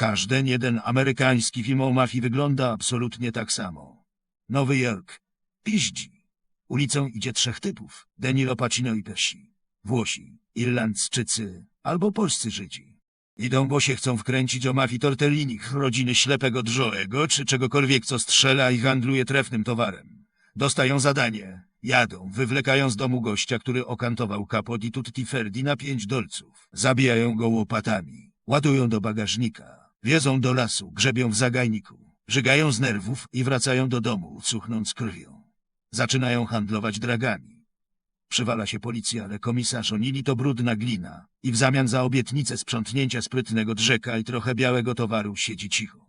Każden jeden amerykański film o mafii wygląda absolutnie tak samo. Nowy Jork. Piździ. Ulicą idzie trzech typów. Danilo Pacino i Persi. Włosi, Irlandczycy albo polscy Żydzi. Idą, bo się chcą wkręcić o mafii Tortellini, rodziny ślepego Drzoego, czy czegokolwiek, co strzela i handluje trefnym towarem. Dostają zadanie, jadą, wywlekają z domu gościa, który okantował capo di tutti ferdi na pięć dolców. Zabijają go łopatami, ładują do bagażnika, wiezą do lasu, grzebią w zagajniku, żygają z nerwów i wracają do domu, cuchnąc krwią. Zaczynają handlować dragami. Przywala się policja, ale komisarz Onili to brudna glina i w zamian za obietnicę sprzątnięcia sprytnego drzeka i trochę białego towaru siedzi cicho.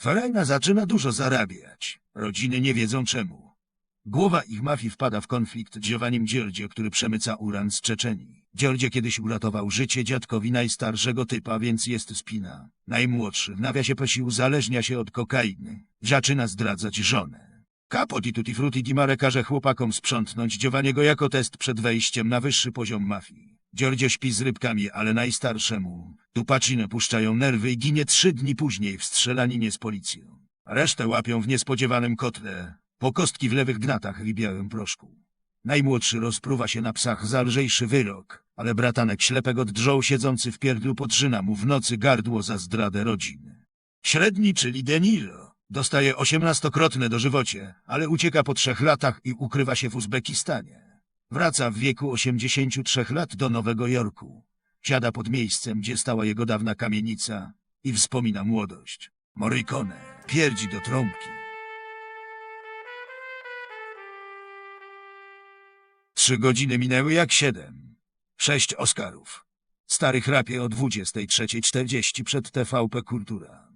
Farajna zaczyna dużo zarabiać. Rodziny nie wiedzą czemu. Głowa ich mafii wpada w konflikt z Giovannim Dziordzie, który przemyca uran z Czeczenii. Dziordzie kiedyś uratował życie dziadkowi najstarszego typa, więc jest spina. Najmłodszy, w nawiasie Pesi uzależnia się od kokainy. Zaczyna zdradzać żonę. Capo di tutti frutti di mare każe chłopakom sprzątnąć Giovanniego jako test przed wejściem na wyższy poziom mafii. Dziordzio śpi z rybkami, ale najstarszemu. Tupacinę puszczają nerwy i ginie trzy dni później w strzelaninie z policją. Resztę łapią w niespodziewanym kotle, po kostki w lewych gnatach i białym proszku. Najmłodszy rozpruwa się na psach za lżejszy wyrok, ale bratanek ślepego drżą siedzący w pierdlu potrzyna mu w nocy gardło za zdradę rodziny. Średni, czyli Denilo, dostaje osiemnastokrotne dożywocie, ale ucieka po trzech latach i ukrywa się w Uzbekistanie. Wraca w wieku 83 lat do Nowego Jorku. Siada pod miejscem, gdzie stała jego dawna kamienica i wspomina młodość. Morricone pierdzi do trąbki. Trzy godziny minęły jak siedem. Sześć Oscarów. Stary chrapie o 23.40 przed TVP Kultura.